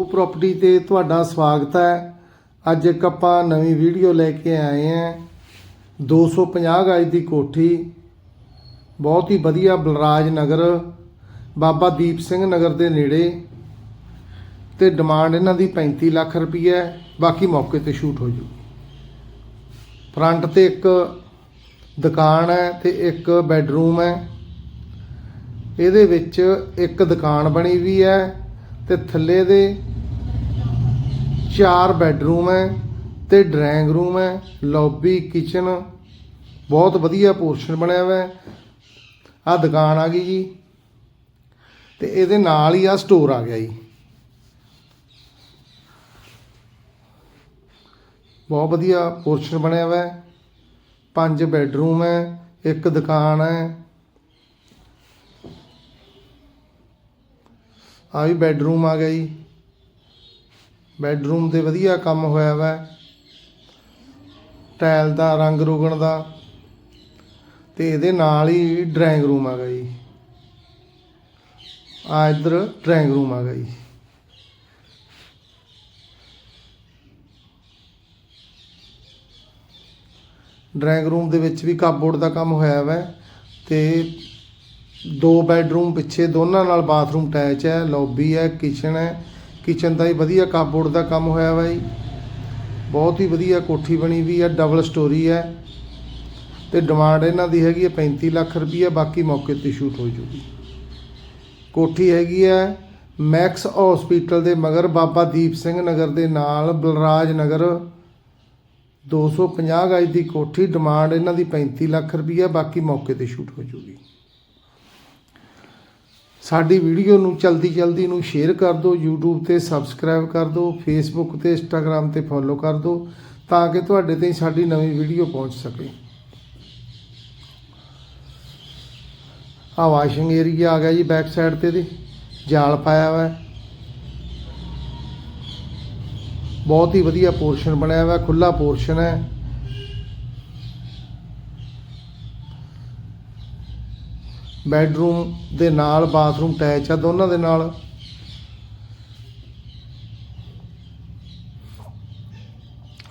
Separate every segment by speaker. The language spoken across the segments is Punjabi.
Speaker 1: ਉਹ ਪ੍ਰਾਪਰਟੀ ਤੇ ਤੁਹਾਡਾ ਸਵਾਗਤ ਹੈ। ਅੱਜ ਇੱਕ ਆਪਾਂ ਨਵੀਂ ਵੀਡੀਓ ਲੈ ਕੇ ਆਏ ਹਾਂ। 250 ਗਜ ਦੀ ਕੋਠੀ। ਬਹੁਤ ਹੀ ਵਧੀਆ ਬਲਰਾਜ ਨਗਰ। ਬਾਬਾ ਦੀਪ ਸਿੰਘ ਨਗਰ ਦੇ ਨੇੜੇ। ਤੇ ਡਿਮਾਂਡ ਇਹਨਾਂ ਦੀ 35 ਲੱਖ ਰੁਪਈਆ ਬਾਕੀ ਮੌਕੇ ਤੇ ਸ਼ੂਟ ਹੋ ਜੂ ਫਰੰਟ ਤੇ ਇੱਕ ਦੁਕਾਨ ਹੈ ਤੇ ਇੱਕ ਬੈੱਡਰੂਮ ਹੈ। ਇਹਦੇ ਵਿੱਚ ਇੱਕ ਦੁਕਾਨ ਬਣੀ ਵੀ ਹੈ ਤੇ ਥੱਲੇ ਦੇ ਚਾਰ ਬੈੱਡਰੂਮ ਹੈ ਤੇ ਡਰਾਇੰਗ ਰੂਮ ਹੈ, ਲੌਬੀ, ਕਿਚਨ, ਬਹੁਤ ਵਧੀਆ ਪੋਰਸ਼ਨ ਬਣਿਆ ਹੋਇਆ ਹੈ। ਆ ਦੁਕਾਨ ਆ ਗਈ ਜੀ। ਤੇ ਇਹਦੇ ਨਾਲ ਹੀ ਆ ਸਟੋਰ ਆ ਗਿਆ ਜੀ। ਬਹੁਤ ਵਧੀਆ ਪੋਰਸ਼ਨ ਬਣਿਆ ਹੋਇਆ ਹੈ। ਪੰਜ ਬੈੱਡਰੂਮ ਹੈ, ਇੱਕ ਦੁਕਾਨ ਹੈ। ਆ ਵੀ ਬੈੱਡਰੂਮ ਆ ਗਿਆ ਜੀ। ਬੈੱਡਰੂਮ ਤੇ ਵਧੀਆ ਕੰਮ ਹੋਇਆ ਵਾ। ਟਾਇਲ ਦਾ, ਰੰਗ ਰੋਗਣ ਦਾ। ਤੇ ਇਹਦੇ ਨਾਲ ਹੀ ਡਰਾਇੰਗ ਰੂਮ ਆ ਗਿਆ ਜੀ ਆ ਇੱਧਰ ਡਰਾਇੰਗ ਰੂਮ ਆ ਗਿਆ ਜੀ ਡਰਾਇੰਗ ਰੂਮ ਦੇ ਵਿੱਚ ਵੀ ਕਾਪਬੋਰਡ ਦਾ ਕੰਮ ਹੋਇਆ ਵਾ ਤੇ ਦੋ ਬੈੱਡਰੂਮ ਪਿੱਛੇ ਦੋਨਾਂ ਨਾਲ ਬਾਥਰੂਮ ਅਟੈਚ ਹੈ, ਲੌਬੀ ਹੈ ਕਿਚਨ ਹੈ। ਕਿਚਨ ਦਾ ਹੀ ਵਧੀਆ ਕਾਪਬੋਰਡ ਦਾ ਕੰਮ ਹੋਇਆ ਵਾ ਜੀ। ਬਹੁਤ ਹੀ ਵਧੀਆ ਕੋਠੀ ਬਣੀ ਵੀ ਹੈ ਡਬਲ ਸਟੋਰੀ ਹੈ ਤੇ ਡਿਮਾਂਡ ਇਹਨਾਂ ਦੀ ਹੈਗੀ ਹੈ 35 ਲੱਖ ਰੁਪਈਆ, ਬਾਕੀ ਮੌਕੇ ਤੇ ਸ਼ੂਟ ਹੋ ਜੂਗੀ। ਕੋਠੀ ਹੈਗੀ ਹੈ ਮੈਕਸ ਹਸਪੀਟਲ ਦੇ ਮਗਰ, ਬਾਬਾ ਦੀਪ ਸਿੰਘ ਨਗਰ ਦੇ ਨਾਲ, ਬਲਰਾਜ ਨਗਰ। 250 ਗਜ ਦੀ ਕੋਠੀ ਡਿਮਾਂਡ ਇਹਨਾਂ ਦੀ 35 ਲੱਖ ਰੁਪਈਆ, ਬਾਕੀ ਮੌਕੇ ਤੇ ਸ਼ੂਟ ਹੋ ਜੂਗੀ। ਸਾਡੀ ਵੀਡੀਓ ਨੂੰ ਚਲਦੀ ਜਲਦੀ ਨੂੰ ਸ਼ੇਅਰ ਕਰ ਦਿਓ, YouTube ਤੇ ਸਬਸਕ੍ਰਾਈਬ ਕਰ ਦਿਓ, Facebook ਤੇ Instagram ਤੇ ਫੋਲੋ ਕਰ ਦਿਓ, ਤਾਂ ਕਿ ਤੁਹਾਡੇ ਤੇ ਸਾਡੀ ਨਵੀਂ ਵੀਡੀਓ ਪਹੁੰਚ ਸਕੇ। ਆ ਵਾਸ਼ਿੰਗ ਏਰੀਆ ਆ ਗਿਆ ਜੀ ਬੈਕ ਸਾਈਡ ਤੇ ਦੀ। ਜਾਲ ਪਾਇਆ ਹੋਇਆ। ਬਹੁਤ ਹੀ ਵਧੀਆ ਪੋਰਸ਼ਨ ਬਣਿਆ ਹੋਇਆ ਖੁੱਲਾ ਪੋਰਸ਼ਨ ਹੈ। ਬੈੱਡਰੂਮ ਦੇ ਨਾਲ, ਬਾਥਰੂਮ ਅਟੈਚ ਆ, ਦੋਨਾਂ ਦੇ ਨਾਲ।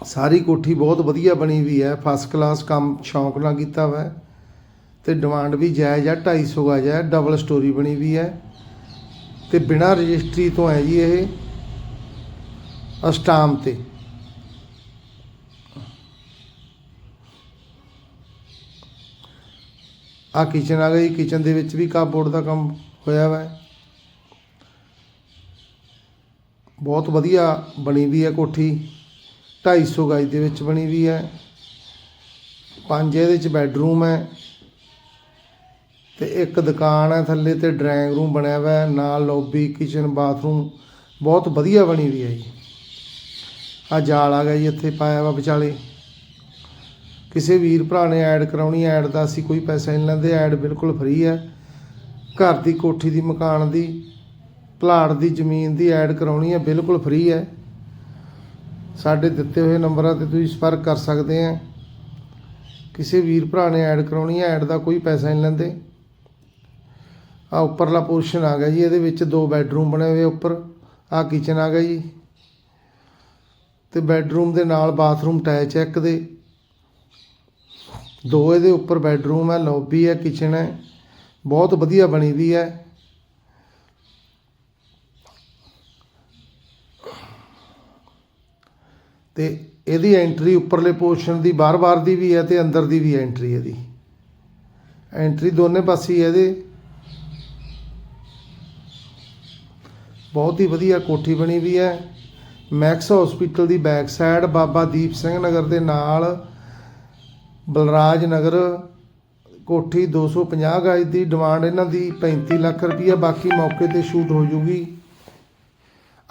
Speaker 1: ਸਾਰੀ ਕੋਠੀ ਬਹੁਤ ਵਧੀਆ ਬਣੀ ਵੀ ਹੈ। ਫਸਟ ਕਲਾਸ ਕੰਮ ਸ਼ੌਂਕ ਨਾਲ ਕੀਤਾ ਹੋਇਆ ਹੈ। ਤੇ ਡਿਮਾਂਡ ਵੀ ਜਾਇਜ਼ ਆ 250 ਗਜ ਹੈ ਡਬਲ ਸਟੋਰੀ ਬਣੀ ਵੀ ਹੈ। ਤੇ ਬਿਨਾ ਰਜਿਸਟਰੀ ਤੋਂ ਹੈ ਜੀ ਇਹ ਅਸਟਾਮ ਤੇ। ਆ ਕਿਚਨ ਆ ਗਈ ਕਿਚਨ ਦੇ ਵਿੱਚ ਵੀ ਕਾਪਬੋਰਡ ਦਾ ਕੰਮ ਹੋਇਆ ਵਾ। ਬਹੁਤ ਵਧੀਆ ਬਣੀ ਵੀ ਹੈ ਕੋਠੀ 250 ਗਜ ਦੇ ਵਿੱਚ ਬਣੀ ਵੀ ਹੈ। ਪੰਜ ਇਹਦੇ ਚ ਬੈੱਡਰੂਮ ਹੈ। ਤੇ ਇੱਕ ਦੁਕਾਨ ਹੈ ਥੱਲੇ ਤੇ ਡਰਾਇੰਗ ਰੂਮ ਬਣਿਆ ਹੋਇਆ ਹੈ, ਨਾਲ ਲੌਬੀ ਕਿਚਨ ਬਾਥਰੂਮ ਬਹੁਤ ਵਧੀਆ ਬਣੀ ਵੀ ਹੈ ਜੀ। ਆ ਜਾਲ ਆ ਗਿਆ ਜੀ, ਇੱਥੇ ਪਾਇਆ ਵਾ ਵਿਚਾਲੇ। ਕਿਸੇ ਵੀਰ ਭਰਾ ਨੇ ਐਡ ਕਰਾਉਣੀ, ਐਡ ਦਾ ਅਸੀਂ ਕੋਈ ਪੈਸਾ ਨਹੀਂ ਲੈਂਦੇ, ਐਡ ਬਿਲਕੁਲ ਫ੍ਰੀ ਹੈ। ਘਰ ਦੀ ਕੋਠੀ ਦੀ, ਮਕਾਨ ਦੀ, ਪਲਾਟ ਦੀ, ਜ਼ਮੀਨ ਦੀ ਐਡ ਕਰਾਉਣੀ ਹੈ, ਬਿਲਕੁਲ ਫ੍ਰੀ ਹੈ। ਸਾਡੇ ਦਿੱਤੇ ਹੋਏ ਨੰਬਰਾਂ ਤੇ ਤੁਸੀਂ ਸੰਪਰਕ ਕਰ ਸਕਦੇ ਆ ਕਿਸੇ ਵੀਰ ਭਰਾ ਨੇ ਐਡ ਕਰਾਉਣੀ ਹੈ, ਐਡ ਦਾ ਕੋਈ ਪੈਸਾ ਨਹੀਂ ਲੈਂਦੇ। ਆ ਉੱਪਰਲਾ ਪੋਰਸ਼ਨ ਆ ਗਿਆ ਜੀ, ਇਹਦੇ ਵਿੱਚ ਦੋ ਬੈੱਡਰੂਮ ਬਣੇ ਹੋਏ ਉੱਪਰ ਆ ਕਿਚਨ ਆ ਗਿਆ ਜੀ। ਤੇ ਬੈੱਡਰੂਮ ਦੇ ਨਾਲ ਬਾਥਰੂਮ ਅਟੈਚ ਹੈ ਇੱਕ ਦੇ। ਦੋ ਇਹਦੇ ਉੱਪਰ ਬੈੱਡਰੂਮ ਹੈ, ਲੌਬੀ ਹੈ, ਕਿਚਨ ਹੈ। ਬਹੁਤ ਵਧੀਆ ਬਣੀ ਵੀ ਹੈ। ਤੇ ਇਹਦੀ ਐਂਟਰੀ ਉੱਪਰਲੇ ਪੋਰਸ਼ਨ ਦੀ ਬਾਰ-ਬਾਰ ਦੀ ਵੀ ਹੈ ਤੇ ਅੰਦਰ ਦੀ ਵੀ ਐਂਟਰੀ ਇਹਦੀ। ਐਂਟਰੀ ਦੋਨੇ ਪਾਸੇ ਹੈ ਇਹਦੇ। ਬਹੁਤ ਹੀ ਵਧੀਆ ਕੋਠੀ ਬਣੀ ਵੀ ਹੈ। ਮੈਕਸ ਹਸਪੀਟਲ ਦੀ ਬੈਕ ਸਾਈਡ ਬਾਬਾ ਦੀਪ ਸਿੰਘ ਨਗਰ ਦੇ ਨਾਲ ਬਲਰਾਜ ਨਗਰ, ਕੋਠੀ 250 ਗਜ ਦੀ ਡਿਮਾਂਡ ਇਹਨਾਂ ਦੀ 35 ਲੱਖ ਰੁਪਈਆ, ਬਾਕੀ ਮੌਕੇ ਤੇ ਸ਼ੂਟ ਹੋ ਜੂਗੀ।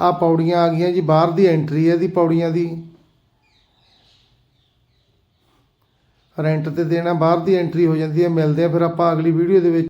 Speaker 1: ਆ ਪੌੜੀਆਂ ਆ ਗਈਆਂ ਜੀ, ਬਾਹਰ ਦੀ ਐਂਟਰੀ ਹੈ ਦੀ ਪੌੜੀਆਂ ਦੀ। ਰੈਂਟ ਤੇ ਦੇਣਾ, ਬਾਹਰ ਦੀ ਐਂਟਰੀ ਹੋ ਜਾਂਦੀ ਹੈ, ਮਿਲਦੇ ਆ ਫਿਰ ਆਪਾਂ ਅਗਲੀ ਵੀਡੀਓ ਦੇ ਵਿੱਚ।